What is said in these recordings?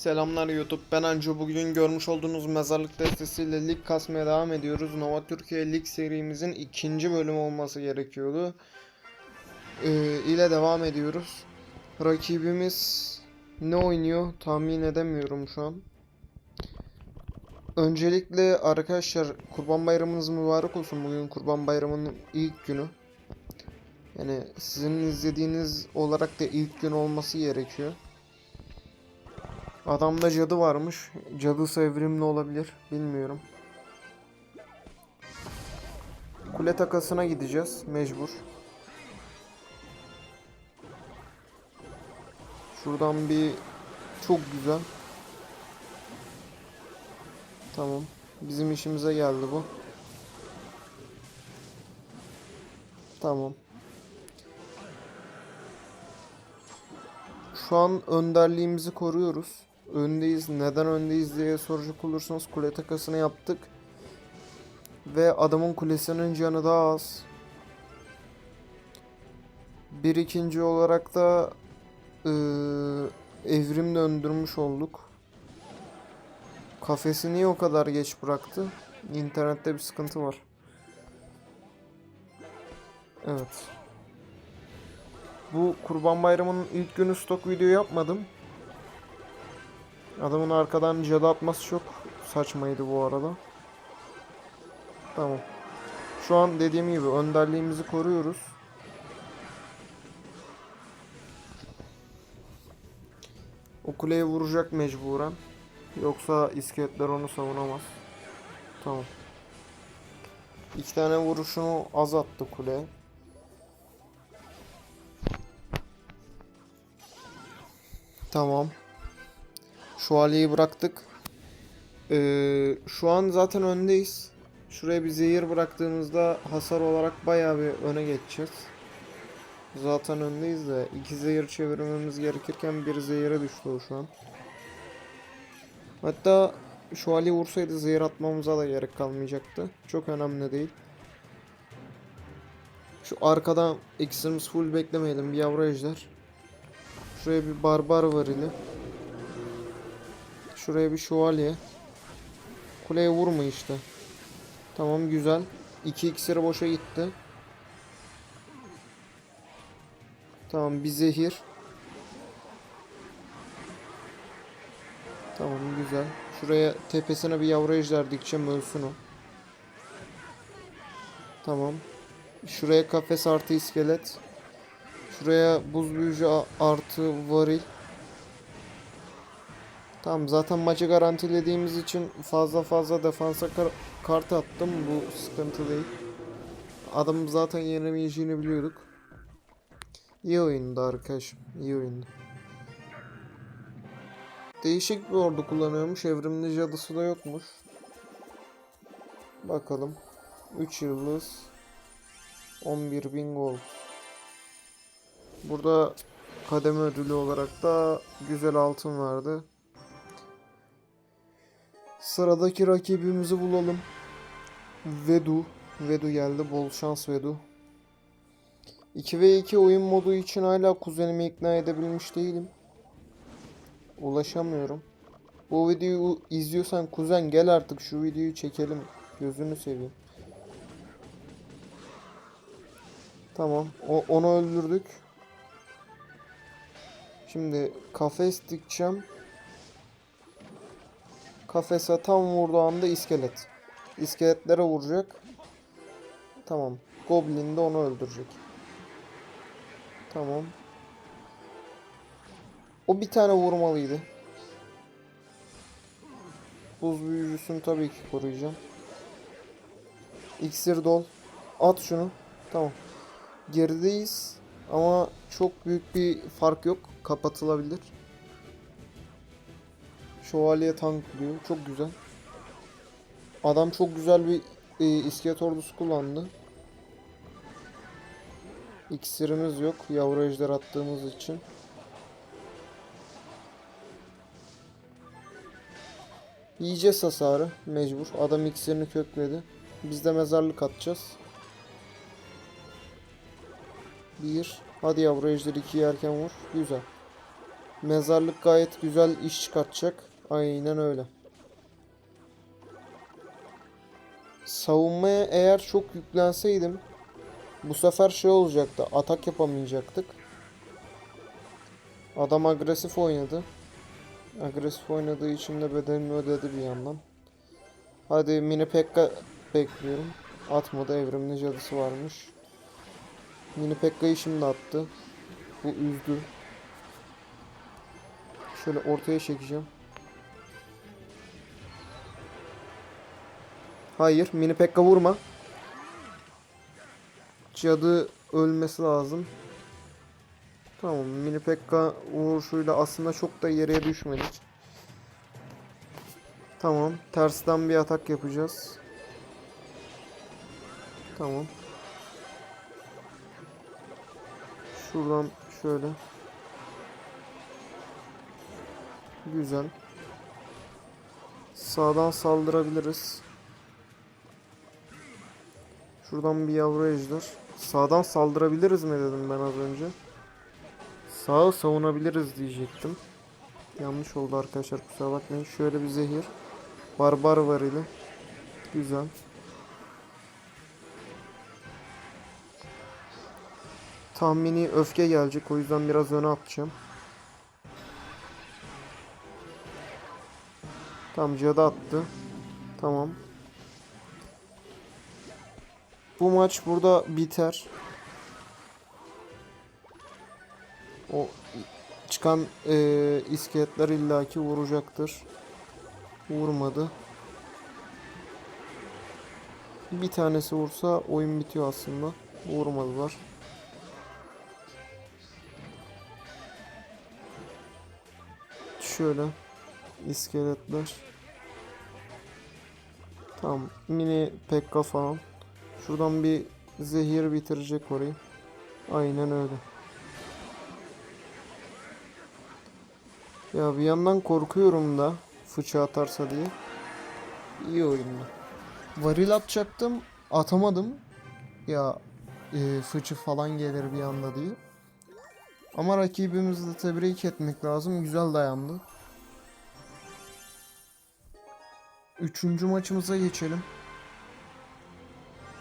Selamlar YouTube. Ben Ancu. Bugün görmüş olduğunuz mezarlık destesiyle lig kasmaya devam ediyoruz. Nova Türkiye Lig serimizin ikinci bölümü olması gerekiyordu. Ee, ile devam ediyoruz. Rakibimiz ne oynuyor tahmin edemiyorum şu an. Öncelikle arkadaşlar Kurban Bayramınız mübarek olsun. Bugün Kurban Bayramı'nın ilk günü. Yani sizin izlediğiniz olarak da ilk gün olması gerekiyor. Adamda cadı varmış. Cadısı evrimli olabilir. Bilmiyorum. Kule takasına gideceğiz. Mecbur. Şuradan bir çok güzel. Tamam. Bizim işimize geldi bu. Tamam. Şu an önderliğimizi koruyoruz. Öndeyiz. Neden öndeyiz diye soracak olursanız kule takasını yaptık. Ve adamın kulesinin canı daha az. Bir ikinci olarak da eee, evrim döndürmüş olduk. Kafesi niye o kadar geç bıraktı? İnternette bir sıkıntı var. Evet. Bu Kurban Bayramı'nın ilk günü stok video yapmadım. Adamın arkadan cadı atması çok saçmaydı bu arada. Tamam. Şu an dediğim gibi önderliğimizi koruyoruz. O kuleye vuracak mecburen. Yoksa iskeletler onu savunamaz. Tamam. İki tane vuruşunu az attı kuleye. Tamam. Şövalyeyi bıraktık. Ee, şu an zaten öndeyiz. Şuraya bir zehir bıraktığımızda hasar olarak bayağı bir öne geçeceğiz. Zaten öndeyiz de iki zehir çevirmemiz gerekirken bir zehire düştü o şu an. Hatta şövalye vursaydı zehir atmamıza da gerek kalmayacaktı. Çok önemli değil. Şu arkadan iksirimiz full beklemeyelim. Bir yavru ejder. Şuraya bir barbar var ile. Şuraya bir şövalye. Kuleye vurma işte. Tamam güzel. İki iksiri boşa gitti. Tamam bir zehir. Tamam güzel. Şuraya tepesine bir yavru ejder dikeceğim ölsün o. Tamam. Şuraya kafes artı iskelet. Şuraya buz büyücü artı varil. Tamam zaten maçı garantilediğimiz için fazla fazla defansa kar- kart attım. Bu sıkıntı değil. Adam zaten yenemeyeceğini biliyorduk. İyi oyundu arkadaşım. İyi oyundu. Değişik bir ordu kullanıyormuş. Evrimli cadısı da yokmuş. Bakalım. 3 yıldız. 11.000 gold. Burada kademe ödülü olarak da güzel altın verdi. Sıradaki rakibimizi bulalım. Vedu. Vedu geldi. Bol şans Vedu. 2 ve 2 oyun modu için hala kuzenimi ikna edebilmiş değilim. Ulaşamıyorum. Bu videoyu izliyorsan kuzen gel artık şu videoyu çekelim. Gözünü seveyim. Tamam. O, onu öldürdük. Şimdi kafes dikeceğim. Kafese tam vurduğu anda iskelet. İskeletlere vuracak. Tamam. Goblin de onu öldürecek. Tamam. O bir tane vurmalıydı. Buz büyücüsünü tabii ki koruyacağım. İksir dol. At şunu. Tamam. Gerideyiz. Ama çok büyük bir fark yok. Kapatılabilir. Şövalye tanklıyor. Çok güzel. Adam çok güzel bir e, iskelet ordusu kullandı. İksirimiz yok. Yavru ejder attığımız için. Yiyeceğiz hasarı. Mecbur. Adam iksirini kökledi. Biz de mezarlık atacağız. Bir. Hadi yavru ejder iki yerken vur. Güzel. Mezarlık gayet güzel iş çıkartacak. Aynen öyle. Savunmaya eğer çok yüklenseydim bu sefer şey olacaktı. Atak yapamayacaktık. Adam agresif oynadı. Agresif oynadığı için de bedelini ödedi bir yandan. Hadi mini pekka bekliyorum. Atmadı evrimli cadısı varmış. Mini pekka'yı şimdi attı. Bu üzdü. Şöyle ortaya çekeceğim. Hayır, mini pekka vurma. Cadı ölmesi lazım. Tamam, mini pekka vuruşuyla aslında çok da yere düşmedik. Tamam, tersten bir atak yapacağız. Tamam. Şuradan şöyle. Güzel. Sağdan saldırabiliriz. Şuradan bir yavru ejder. Sağdan saldırabiliriz mi dedim ben az önce. Sağı savunabiliriz diyecektim. Yanlış oldu arkadaşlar kusura bakmayın. Şöyle bir zehir. Barbar var ile. Güzel. Tahmini öfke gelecek o yüzden biraz öne atacağım. Tamam cadı attı. Tamam. Bu maç burada biter. O çıkan eee iskeletler illaki vuracaktır. Vurmadı. Bir tanesi vursa oyun bitiyor aslında. Vurmadılar. Şöyle iskeletler. Tamam. Mini pekka falan. Şuradan bir zehir bitirecek orayı. Aynen öyle. Ya bir yandan korkuyorum da fıçı atarsa diye. İyi oyundu. Varil atacaktım. Atamadım. Ya e, fıçı falan gelir bir anda diye. Ama rakibimizi de tebrik etmek lazım. Güzel dayandı. Üçüncü maçımıza geçelim.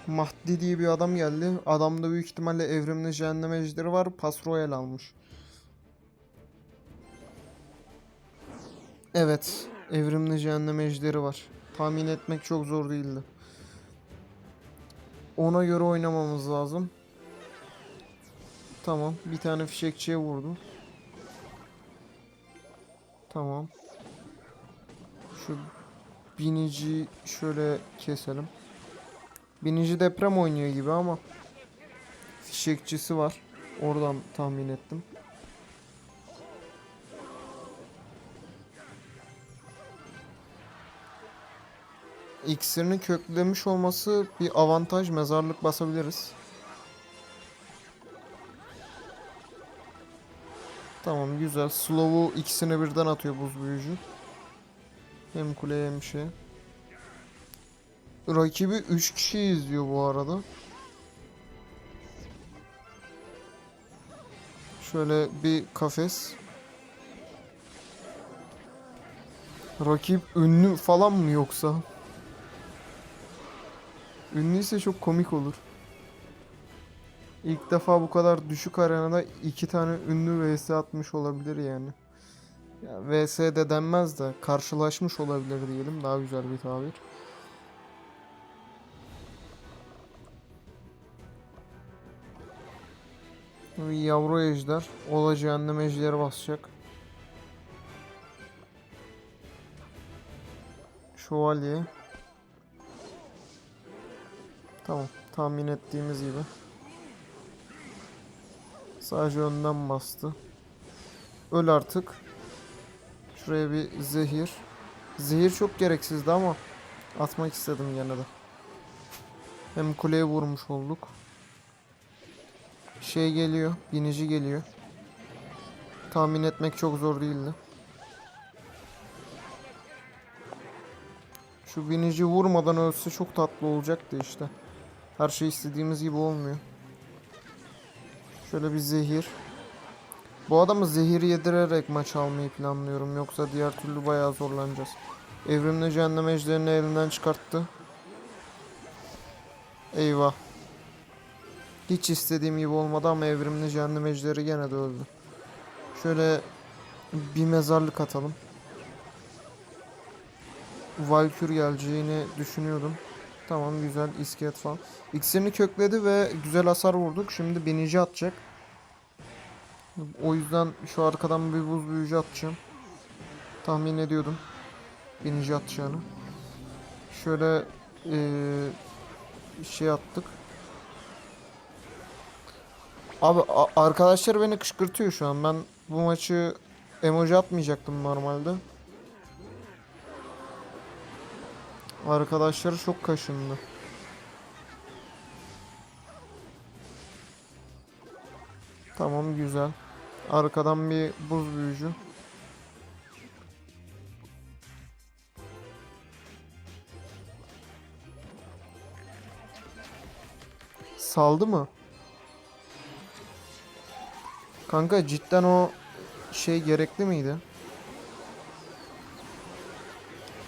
Mahdi diye bir adam geldi. Adamda büyük ihtimalle evrimli cehennem ejderi var. Pas Royal almış. Evet. Evrimli cehennem ejderi var. Tahmin etmek çok zor değildi. Ona göre oynamamız lazım. Tamam. Bir tane fişekçiye vurdu. Tamam. Şu binici şöyle keselim. Binici deprem oynuyor gibi ama fişekçisi var. Oradan tahmin ettim. İksirini köklemiş olması bir avantaj. Mezarlık basabiliriz. Tamam güzel. Slow'u ikisini birden atıyor buz büyücü. Hem kuleye hem şey. Rakibi 3 kişi izliyor bu arada. Şöyle bir kafes. Rakip ünlü falan mı yoksa? Ünlüyse çok komik olur. İlk defa bu kadar düşük arenada iki tane ünlü vs atmış olabilir yani. Ya vs de denmez de karşılaşmış olabilir diyelim daha güzel bir tabir. Yavru ejder. O da cehennem ejderi basacak. Şövalye. Tamam. Tahmin ettiğimiz gibi. Sadece önden bastı. Öl artık. Şuraya bir zehir. Zehir çok gereksizdi ama atmak istedim gene de. Hem kuleye vurmuş olduk. Şey geliyor. Binici geliyor. Tahmin etmek çok zor değildi. Şu binici vurmadan ölse çok tatlı olacaktı işte. Her şey istediğimiz gibi olmuyor. Şöyle bir zehir. Bu adamı zehir yedirerek maç almayı planlıyorum. Yoksa diğer türlü bayağı zorlanacağız. Evrimli cehennem ejderini elinden çıkarttı. Eyvah. Hiç istediğim gibi olmadı ama evrimli cehennem ejderi gene de öldü. Şöyle bir mezarlık atalım. Valkür geleceğini düşünüyordum. Tamam güzel iskelet falan. İksirini kökledi ve güzel hasar vurduk. Şimdi binici atacak. O yüzden şu arkadan bir buz büyücü atacağım. Tahmin ediyordum. Binici atacağını. Şöyle eee, şey attık. Abi arkadaşlar beni kışkırtıyor şu an. Ben bu maçı emoji atmayacaktım normalde. Arkadaşları çok kaşındı. Tamam güzel. Arkadan bir buz büyücü. Saldı mı? Kanka cidden o şey gerekli miydi?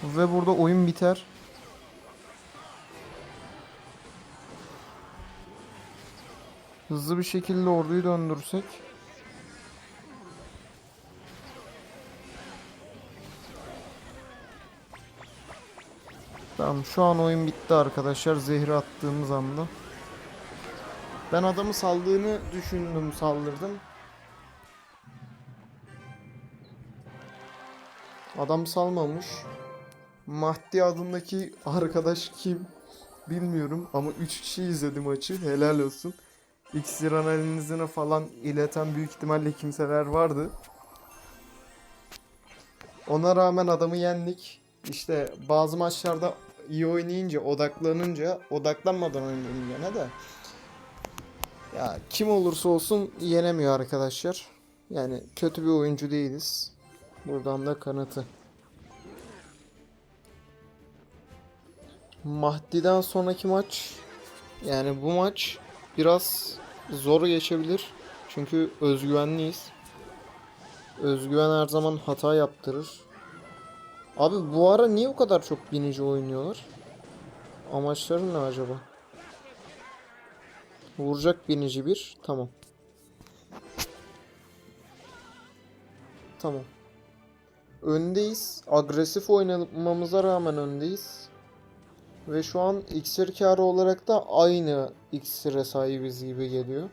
Ve burada oyun biter. Hızlı bir şekilde orduyu döndürsek. Tamam şu an oyun bitti arkadaşlar zehri attığımız anda. Ben adamı saldığını düşündüm saldırdım. Adam salmamış. Mahdi adındaki arkadaş kim bilmiyorum ama 3 kişi izledi maçı helal olsun. İksir analizini falan ileten büyük ihtimalle kimseler vardı. Ona rağmen adamı yendik. İşte bazı maçlarda iyi oynayınca, odaklanınca, odaklanmadan oynuyorum gene de. Ya kim olursa olsun yenemiyor arkadaşlar. Yani kötü bir oyuncu değiliz. Buradan da kanıtı. Mahdi'den sonraki maç yani bu maç biraz zor geçebilir. Çünkü özgüvenliyiz. Özgüven her zaman hata yaptırır. Abi bu ara niye o kadar çok binici oynuyorlar? Amaçları ne acaba? Vuracak binici bir. Tamam. Tamam. Öndeyiz. Agresif oynamamıza rağmen öndeyiz. Ve şu an iksir karı olarak da aynı iksire sahibiz gibi geliyor.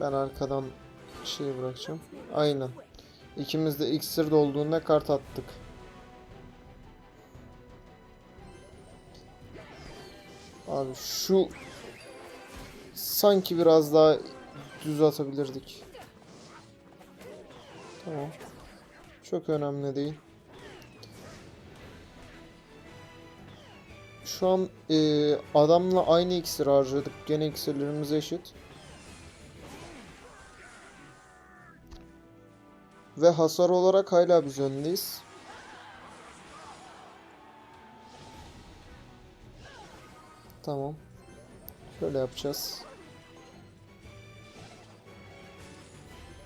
Ben arkadan şey bırakacağım. Aynen. İkimiz de iksir dolduğunda kart attık. Abi şu sanki biraz daha düz atabilirdik. Tamam. Çok önemli değil. Şu an e, adamla aynı iksir harcadık. Gene iksirlerimiz eşit. Ve hasar olarak hala biz öndeyiz. Tamam. Şöyle yapacağız.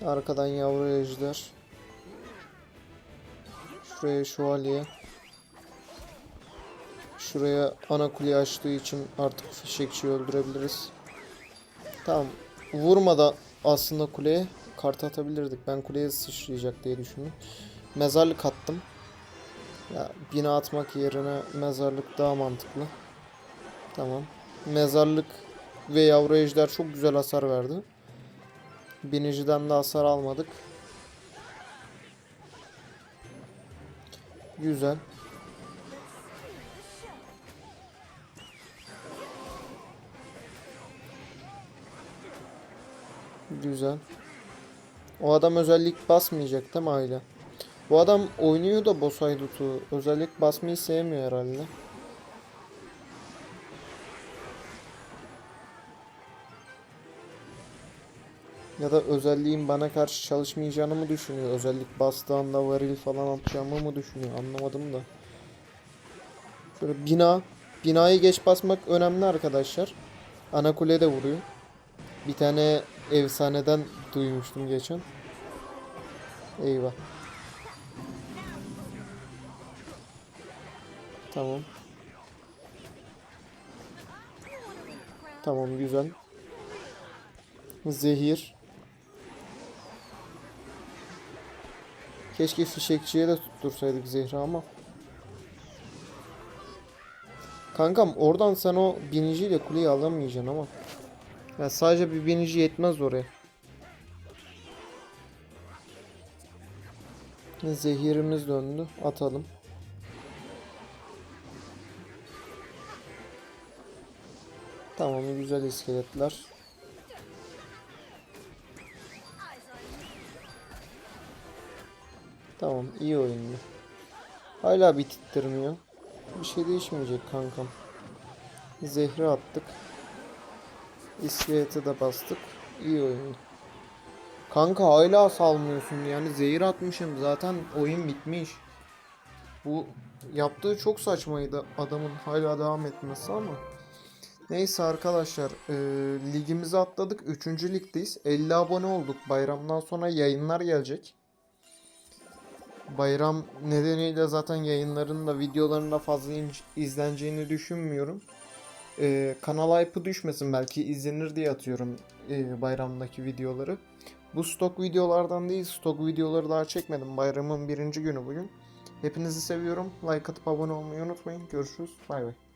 Arkadan yavru ejder. Şuraya şövalye. Şuraya ana kuleyi açtığı için artık fişekçiyi öldürebiliriz. Tamam. Vurmadan aslında kuleye kart atabilirdik. Ben kuleye sıçrayacak diye düşündüm. Mezarlık attım. Ya bina atmak yerine mezarlık daha mantıklı. Tamam. Mezarlık ve yavru ejder çok güzel hasar verdi. Biniciden de hasar almadık. Güzel. Güzel. O adam özellik basmayacak değil mi aile? Bu adam oynuyor da boss haydut'u. Özellik basmayı sevmiyor herhalde. Ya da özelliğin bana karşı çalışmayacağını mı düşünüyor? Özellik bastığında varil falan atacağımı mı düşünüyor? Anlamadım da. Şöyle bina. Binayı geç basmak önemli arkadaşlar. Ana kule de vuruyor. Bir tane efsaneden duymuştum geçen. Eyvah. Tamam. Tamam güzel. Zehir. Keşke fişekçiye de tuttursaydık zehri ama. Kankam oradan sen o biniciyle kuleyi alamayacaksın ama. Ya sadece bir binici yetmez oraya. Zehirimiz döndü. Atalım. Tamam güzel iskeletler. Tamam iyi oyundu. Hala bitirtmiyor. Bir şey değişmeyecek kankam. Zehri attık. İskeleti de bastık. İyi oyundu. Kanka hala salmıyorsun yani zehir atmışım zaten oyun bitmiş. Bu yaptığı çok saçmaydı adamın hala devam etmesi ama. Neyse arkadaşlar e, ligimizi atladık 3. ligdeyiz 50 abone olduk bayramdan sonra yayınlar gelecek. Bayram nedeniyle zaten yayınların da videoların da fazla in- izleneceğini düşünmüyorum. Ee, kanal hype'ı düşmesin belki izlenir diye atıyorum e, bayramdaki videoları. Bu stok videolardan değil stok videoları daha çekmedim. Bayramın birinci günü bugün. Hepinizi seviyorum. Like atıp abone olmayı unutmayın. Görüşürüz. Bay bay.